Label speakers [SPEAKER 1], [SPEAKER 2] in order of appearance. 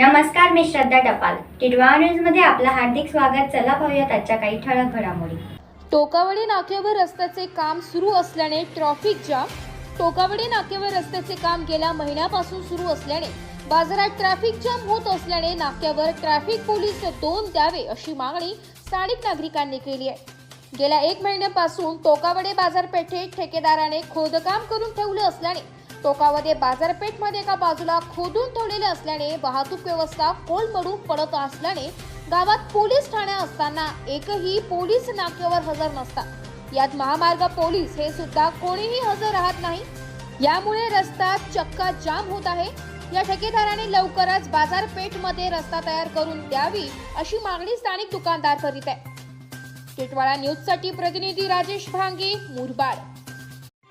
[SPEAKER 1] नमस्कार मी श्रद्धा टपाल. टिडवा न्यूजमध्ये आपलं हार्दिक स्वागत. चला पाहूयात आजच्या काही ठळक घडामोडी.
[SPEAKER 2] टोकावडी नाक्यावर रस्त्याचे काम सुरू असल्याने ट्रॅफिक जाम टोकावडी नाक्यावर रस्त्याचे काम गेल्या महिन्यापासून सुरू असल्याने बाजारात ट्रॅफिक जाम होत असल्याने नाक्यावर ट्रॅफिक पोलीस दोन द्यावे अशी मागणी स्थानिक नागरिकांनी केली आहे. गेल्या एक महिन्यापासून टोकावडे बाजारपेठेत ठेकेदाराने खोदकाम करून ठेवले असल्याने टोकावडे बाजारपेठमध्ये एका बाजूला खोदून ठेवलेले असल्याने वाहतूक व्यवस्था कोलमडून पडत असल्याने गावात पोलीस ठाणे असताना एकही पोलीस नाक्यावर हजर नसतात. यात महामार्ग पोलीस हे सुद्धा कोणीही हजर राहत नाही. यामुळे रस्ता चक्का जाम होत आहे. या ठेकेदाराने लवकरच बाजारपेठमध्ये रस्ता तयार करून द्यावी अशी मागणी स्थानिक दुकानदार करीत आहे टिटवाळा न्यूजसाठी प्रतिनिधी राजेश भांगे मुरबाड.